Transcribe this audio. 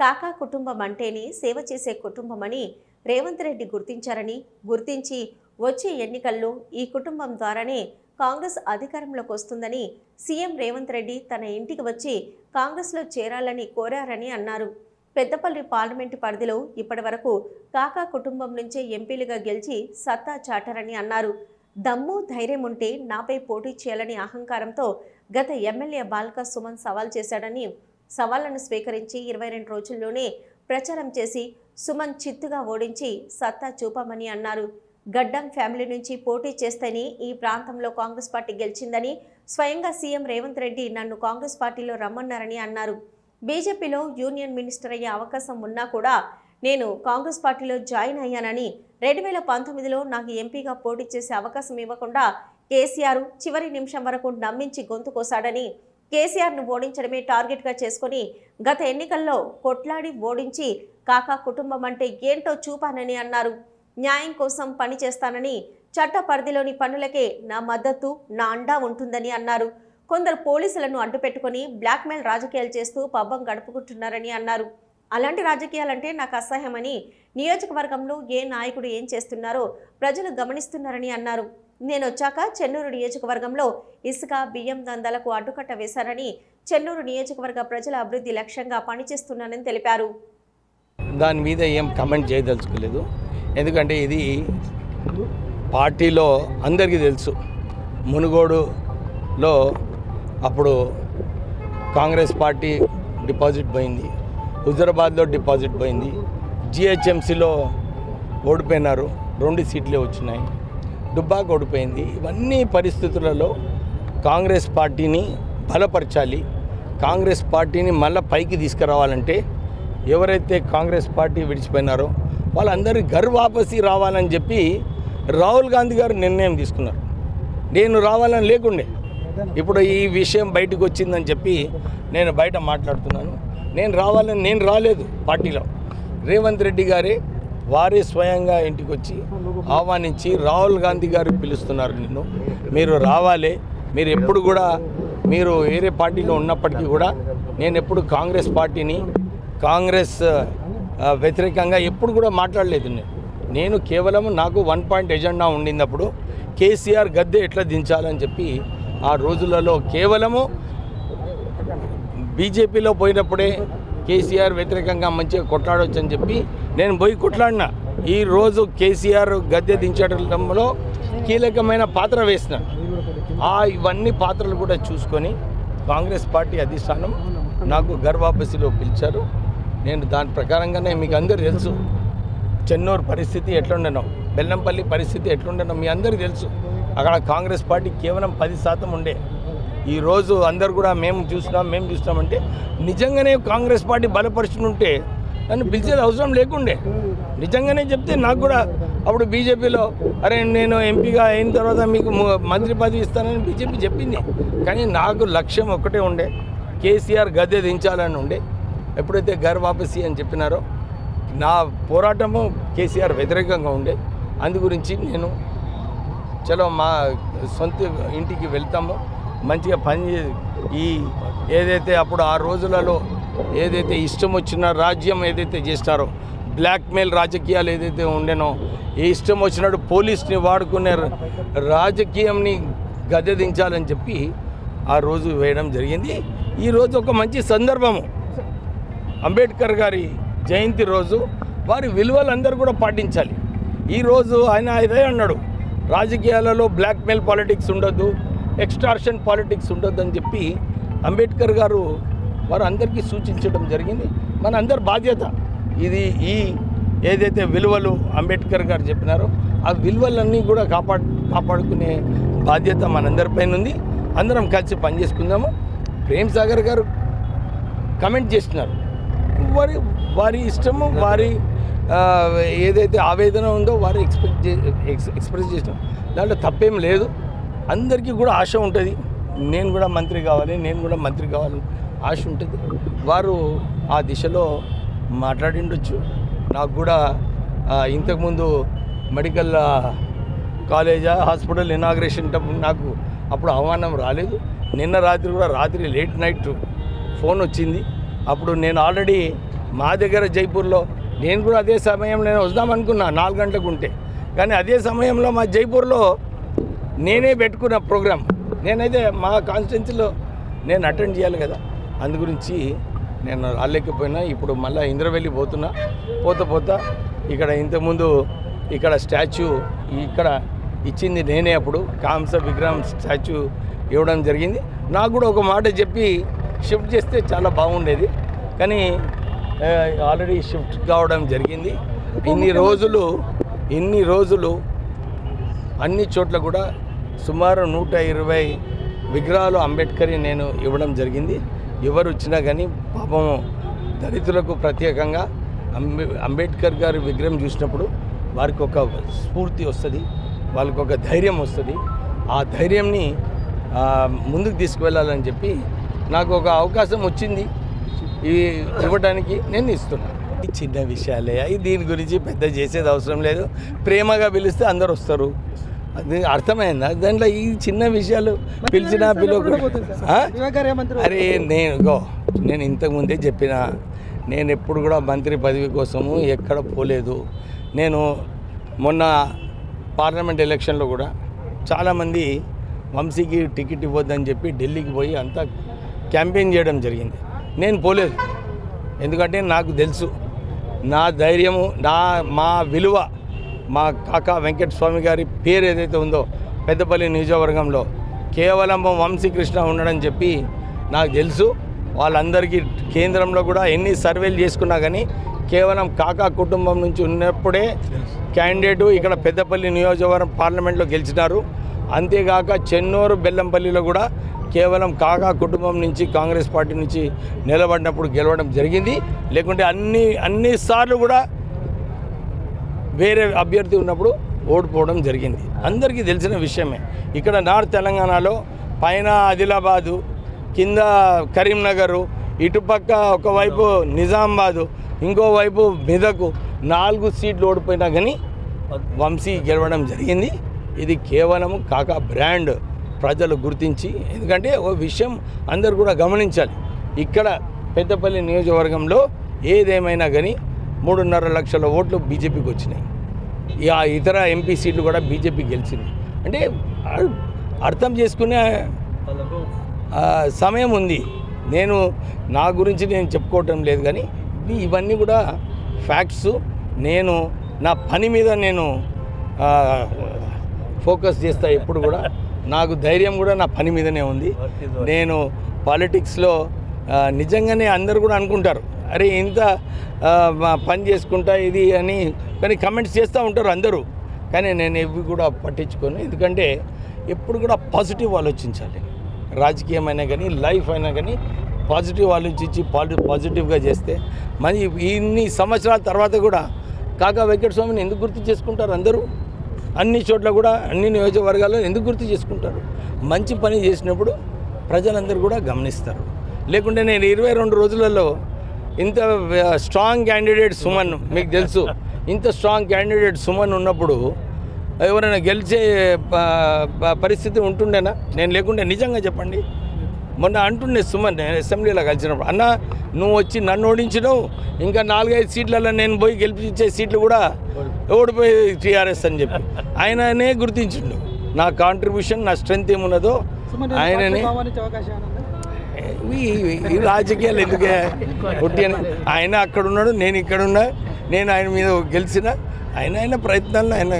కాకా కుటుంబం అంటేనే సేవ చేసే కుటుంబమని రేవంత్ రెడ్డి గుర్తించారని గుర్తించి వచ్చే ఎన్నికల్లో ఈ కుటుంబం ద్వారానే కాంగ్రెస్ అధికారంలోకి వస్తుందని సీఎం రేవంత్ రెడ్డి తన ఇంటికి వచ్చి కాంగ్రెస్లో చేరాలని కోరారని అన్నారు. పెద్దపల్లి పార్లమెంటు పరిధిలో ఇప్పటివరకు కాకా కుటుంబం నుంచే ఎంపీలుగా గెలిచి సత్తా చాటారని అన్నారు. దమ్ము ధైర్యం ఉంటే నాపై పోటీ చేయాలని అహంకారంతో గత ఎమ్మెల్యే బాల్క సుమన్ సవాల్ చేశాడని సవాళ్ళను స్వీకరించి ఇరవై రెండు రోజుల్లోనే ప్రచారం చేసి సుమన్ చిత్తుగా ఓడించి సత్తా చూపామని అన్నారు. గడ్డం ఫ్యామిలీ నుంచి పోటీ చేస్తేనే ఈ ప్రాంతంలో కాంగ్రెస్ పార్టీ గెలిచిందని స్వయంగా సీఎం రేవంత్ రెడ్డి నన్ను కాంగ్రెస్ పార్టీలో రమ్మన్నారని అన్నారు. బీజేపీలో యూనియన్ మినిస్టర్ అయ్యే అవకాశం ఉన్నా కూడా నేను కాంగ్రెస్ పార్టీలో జాయిన్ అయ్యానని రెండు వేల పంతొమ్మిదిలో నాకు ఎంపీగా పోటీ చేసే అవకాశం ఇవ్వకుండా కేసీఆర్ చివరి నిమిషం వరకు నమ్మించి గొంతు కోసాడని కేసీఆర్ను ఓడించడమే టార్గెట్గా చేసుకొని గత ఎన్నికల్లో కొట్లాడి ఓడించి కాకా కుటుంబం అంటే ఏంటో చూపానని అన్నారు. న్యాయం కోసం పని చేస్తానని చట్ట పరిధిలోని పనులకే నా మద్దతు నా అండా ఉంటుందని అన్నారు. కొందరు పోలీసులను అడ్డుపెట్టుకొని బ్లాక్మెయిల్ రాజకీయాలు చేస్తూ పబ్బం గడుపుకుంటున్నారని అన్నారు. అలాంటి రాజకీయాలంటే నాకు అసహ్యమని నియోజకవర్గంలో ఏ నాయకుడు ఏం చేస్తున్నారో ప్రజలు గమనిస్తున్నారని అన్నారు. నేను వచ్చాక చెన్నూరు నియోజకవర్గంలో ఇసుక బియ్యం దందాలకు అడ్డుకట్ట వేశారని చెన్నూరు నియోజకవర్గ ప్రజల అభివృద్ధి లక్ష్యంగా పనిచేస్తున్నానని తెలిపారు. దాని మీద ఏం కమెంట్ చేయదలుచుకోలేదు. ఎందుకంటే ఇది పార్టీలో అందరికీ తెలుసు. మునుగోడులో అప్పుడు కాంగ్రెస్ పార్టీ డిపాజిట్ పోయింది. హుజరాబాద్లో డిపాజిట్ పోయింది. జిహెచ్ఎంసీలో ఓడిపోయినారు. రెండు సీట్లే వచ్చినాయి. డుబ్బా ఓడిపోయింది ఇవన్నీ పరిస్థితులలో కాంగ్రెస్ పార్టీని బలపరచాలి. కాంగ్రెస్ పార్టీని మళ్ళీ పైకి తీసుకురావాలంటే ఎవరైతే కాంగ్రెస్ పార్టీ విడిచిపోయినారో వాళ్ళందరూ గర్ వాపసి రావాలని చెప్పి రాహుల్ గాంధీ గారు నిర్ణయం తీసుకున్నారు. నేను రావాలని లేకుండే. ఇప్పుడు ఈ విషయం బయటకు వచ్చిందని చెప్పి నేను బయట మాట్లాడుతున్నాను. నేను రావాలని నేను రాలేదు పార్టీలో. రేవంత్ రెడ్డి గారే వారే స్వయంగా ఇంటికి వచ్చి ఆహ్వానించి రాహుల్ గాంధీ గారు పిలుస్తున్నారు నిన్ను. మీరు రావాలి. మీరు ఎప్పుడు కూడా మీరు వేరే పార్టీలో ఉన్నప్పటికీ కూడా నేను ఎప్పుడు కాంగ్రెస్ పార్టీని కాంగ్రెస్ వ్యతిరేకంగా ఎప్పుడు కూడా మాట్లాడలేదు నేను. నేను కేవలం నాకు వన్ పాయింట్ ఎజెండా ఉండినప్పుడు కేసీఆర్ గద్దె ఎట్లా దించాలని చెప్పి ఆ రోజులలో కేవలము బీజేపీలో పోయినప్పుడే కేసీఆర్ వ్యతిరేకంగా మంచిగా కొట్లాడవచ్చు చెప్పి నేను పోయి కొట్లాడినా ఈరోజు కేసీఆర్ గద్దె దించడంలో కీలకమైన పాత్ర వేసిన ఆ ఇవన్నీ పాత్రలు కూడా చూసుకొని కాంగ్రెస్ పార్టీ అధిష్టానం నాకు గర్వాపసిలో పిలిచారు. నేను దాని ప్రకారంగానే మీకు అందరూ తెలుసు. చెన్నూరు పరిస్థితి ఎట్లుండనో బెల్లంపల్లి పరిస్థితి ఎట్లుండనో మీ అందరికీ తెలుసు. అక్కడ కాంగ్రెస్ పార్టీ కేవలం పది శాతం ఉండే. ఈరోజు అందరు కూడా మేము చూసినాం మేము చూసినామంటే నిజంగానే కాంగ్రెస్ పార్టీ బలపరుచుని ఉంటే నన్ను పిలిచేది అవసరం లేకుండే. నిజంగానే చెప్తే నాకు కూడా అప్పుడు బీజేపీలో అరే నేను ఎంపీగా అయిన తర్వాత మీకు మంత్రి పదవి ఇస్తానని బీజేపీ చెప్పింది. కానీ నాకు లక్ష్యం ఒక్కటే ఉండే. కేసీఆర్ గద్దె దించాలని ఉండే. ఎప్పుడైతే గర్ వాపసి అని చెప్పినారో నా పోరాటము కేసీఆర్ వ్యతిరేకంగా ఉండే. అందు గురించి నేను చలో మా సొంత ఇంటికి వెళ్తాము. మంచిగా పని చే- ఈ ఏదైతే అప్పుడు ఆ రోజులలో ఏదైతే ఇష్టం వచ్చిన రాజ్యం ఏదైతే చేస్తారో బ్లాక్మెయిల్ రాజకీయాలు ఏదైతే ఉండేనో ఏ ఇష్టం వచ్చినట్టు పోలీస్ని వాడుకునే రాజకీయంని గద్దెదించాలని చెప్పి ఆ రోజు వేయడం జరిగింది. ఈరోజు ఒక మంచి సందర్భము. అంబేద్కర్ గారి జయంతి రోజు వారి విలువలందరూ కూడా పాటించాలి. ఈరోజు ఆయన ఇదే అన్నాడు. రాజకీయాలలో బ్లాక్మెయిల్ పాలిటిక్స్ ఉండొద్దు ఎక్స్టార్షన్ పాలిటిక్స్ ఉండొద్దు అని చెప్పి అంబేద్కర్ గారు వారు అందరికీ సూచించడం జరిగింది. మన అందరి బాధ్యత ఇది ఈ ఏదైతే విలువలు అంబేద్కర్ గారు చెప్పినారో ఆ విలువలన్నీ కూడా కాపాడు కాపాడుకునే బాధ్యత మనందరిపైన ఉంది. అందరం కలిసి పనిచేసుకుందాము. ప్రేమ్ సాగర్ గారు కమెంట్ చేస్తున్నారు. వారి వారి ఇష్టము వారి ఏదైతే ఆవేదన ఉందో వారు ఎక్స్పెక్ట్ చే ఎక్స్ప్రెస్ చేసిన దాంట్లో తప్పేం లేదు. అందరికీ కూడా ఆశ ఉంటుంది. నేను కూడా మంత్రి కావాలి నేను కూడా మంత్రి కావాలి. ఆశ ఉంటుంది. వారు ఆ దిశలో మాట్లాడిండొచ్చు. నాకు కూడా ఇంతకుముందు మెడికల్ కాలేజా హాస్పిటల్ ఇనాగ్రేషన్ నాకు అప్పుడు అవమానం రాలేదు. నిన్న రాత్రి కూడా రాత్రి లేట్ నైట్ ఫోన్ వచ్చింది. అప్పుడు నేను ఆల్రెడీ మా దగ్గర జైపూర్లో నేను కూడా అదే సమయం నేను వద్దామనుకున్నా నాలుగు గంటలకు ఉంటే. కానీ అదే సమయంలో మా జైపూర్లో నేనే పెట్టుకున్న ప్రోగ్రామ్. నేనైతే మా కాన్స్టిట్యున్సీలో నేను అటెండ్ చేయాలి కదా. అందు గురించి నేను రాలేకపోయినా ఇప్పుడు మళ్ళీ ఇంద్రవెల్లి పోతున్నా. పోత పోత ఇక్కడ ఇంతకుముందు ఇక్కడ స్టాచ్యూ ఇక్కడ ఇచ్చింది నేనే అప్పుడు. కాంస విగ్రహం స్టాచ్యూ ఇవ్వడం జరిగింది. నాకు కూడా ఒక మాట చెప్పి షిఫ్ట్ చేస్తే చాలా బాగుండేది. కానీ ఆల్రెడీ షిఫ్ట్ కావడం జరిగింది. ఇన్ని రోజులు ఇన్ని రోజులు అన్ని చోట్ల కూడా సుమారు నూట ఇరవై విగ్రహాలు అంబేద్కర్ నేను ఇవ్వడం జరిగింది. ఎవరు వచ్చినా కానీ పాపం దళితులకు ప్రత్యేకంగా అంబే అంబేద్కర్ గారి విగ్రహం చూసినప్పుడు వారికి ఒక స్ఫూర్తి వస్తుంది వాళ్ళకి ఒక ధైర్యం వస్తుంది. ఆ ధైర్యంని ముందుకు తీసుకువెళ్ళాలని చెప్పి నాకు ఒక అవకాశం వచ్చింది. ఇవి ఇవ్వడానికి నేను ఇస్తున్నాను చిన్న విషయాలే. అవి దీని గురించి పెద్ద చేసేది అవసరం లేదు. ప్రేమగా పిలిస్తే అందరు వస్తారు అది అర్థమైందా? దాంట్లో ఈ చిన్న విషయాలు పిలిచినా పిలవకుండా అరే నేను గో నేను ఇంతకుముందే చెప్పిన నేను ఎప్పుడు కూడా మంత్రి పదవి కోసము ఎక్కడ పోలేదు. నేను మొన్న పార్లమెంట్ ఎలక్షన్లో కూడా చాలామంది వంశీకి టికెట్ ఇవ్వద్దని చెప్పి ఢిల్లీకి పోయి అంతా క్యాంపెయిన్ చేయడం జరిగింది. నేను పోలేదు. ఎందుకంటే నాకు తెలుసు. నా ధైర్యము నా మా విలువ మా కాకా వెంకట స్వామి గారి పేరు ఏదైతే ఉందో పెద్దపల్లి నియోజకవర్గంలో కేవలం వంశీకృష్ణ ఉండడం చెప్పి నాకు తెలుసు. వాళ్ళందరికీ కేంద్రంలో కూడా ఎన్ని సర్వేలు చేసుకున్నా కానీ కేవలం కాకా కుటుంబం నుంచి ఉన్నప్పుడే క్యాండిడేటు ఇక్కడ పెద్దపల్లి నియోజకవర్గం పార్లమెంట్లో గెలిచినారు. అంతేగాక చెన్నూరు బెల్లంపల్లిలో కూడా కేవలం కాకా కుటుంబం నుంచి కాంగ్రెస్ పార్టీ నుంచి నిలబడినప్పుడు గెలవడం జరిగింది. లేకుంటే అన్ని అన్ని సార్లు కూడా వేరే అభ్యర్థి ఉన్నప్పుడు ఓడిపోవడం జరిగింది. అందరికీ తెలిసిన విషయమే. ఇక్కడ నార్త్ తెలంగాణలో పైన ఆదిలాబాదు కింద కరీంనగరు ఇటుపక్క ఒకవైపు నిజామాబాదు ఇంకోవైపు మెదకు నాలుగు సీట్లు ఓడిపోయినా కానీ వంశీ గెలవడం జరిగింది. ఇది కేవలం కాక బ్రాండ్ ప్రజలు గుర్తించి ఎందుకంటే ఓ విషయం అందరు కూడా గమనించాలి. ఇక్కడ పెద్దపల్లి నియోజకవర్గంలో ఏదేమైనా కానీ మూడున్నర లక్షల ఓట్లు బీజేపీకి వచ్చినాయి. ఇక ఇతర ఎంపీ సీట్లు కూడా బీజేపీ గెలిచింది. అంటే అర్- అర్థం చేసుకునే సమయం ఉంది. నేను నా గురించి నేను చెప్పుకోవటం లేదు కానీ ఇవి- ఇవన్నీ కూడా ఫ్యాక్ట్స్. నేను నా పని మీద నేను ఫోకస్ చేస్తా ఎప్పుడు కూడా. నాకు ధైర్యం కూడా నా పని మీదనే ఉంది. నేను పాలిటిక్స్లో నిజంగానే అందరు కూడా అనుకుంటారు. అరే ఇంత పని చేసుకుంటా ఇది అని కానీ కమెంట్స్ చేస్తూ ఉంటారు అందరూ. కానీ నేను ఇవి కూడా పట్టించుకోను. ఎందుకంటే ఎప్పుడు కూడా పాజిటివ్ ఆలోచించాలి. రాజకీయం అయినా కానీ లైఫ్ అయినా కానీ పాజిటివ్ ఆలోచించి పాలి పాజిటివ్గా చేస్తే మరి ఇన్ని సంవత్సరాల తర్వాత కూడా కాకా వెంకట స్వామిని ఎందుకు గుర్తు చేసుకుంటారు అందరూ? అన్ని చోట్ల కూడా అన్ని నియోజకవర్గాల్లో ఎందుకు గుర్తు చేసుకుంటారు? మంచి పని చేసినప్పుడు ప్రజలందరూ కూడా గమనిస్తారు. లేకుంటే నేను ఇరవై రెండు రోజులలో ఇంత స్ట్రాంగ్ క్యాండిడేట్ సుమన్ మీకు తెలుసు. ఇంత స్ట్రాంగ్ క్యాండిడేట్ సుమన్ ఉన్నప్పుడు ఎవరైనా గెలిచే పరిస్థితి ఉంటుండేనా? నేను లేకుంటే నిజంగా చెప్పండి. మొన్న అంటుండే సుమన్ నేను అసెంబ్లీలో కలిసినప్పుడు అన్న నువ్వు వచ్చి నన్ను ఓడించడం ఇంకా నాలుగైదు సీట్లలో నేను పోయి గెలిపించే సీట్లు కూడా ఓడిపోయి టీఆర్ఎస్ అని చెప్పి. ఆయననే గుర్తించిండు. నా కాంట్రిబ్యూషన్ నా స్ట్రెంత్ ఏమున్నదో ఆయననే ఈ రాజకీయాలు ఎందుకే? పుట్టి ఆయన అక్కడ ఉన్నాడు నేను ఇక్కడ ఉన్నా నేను ఆయన మీద గెలిచిన ఆయన ఆయన ప్రయత్నాలను ఆయన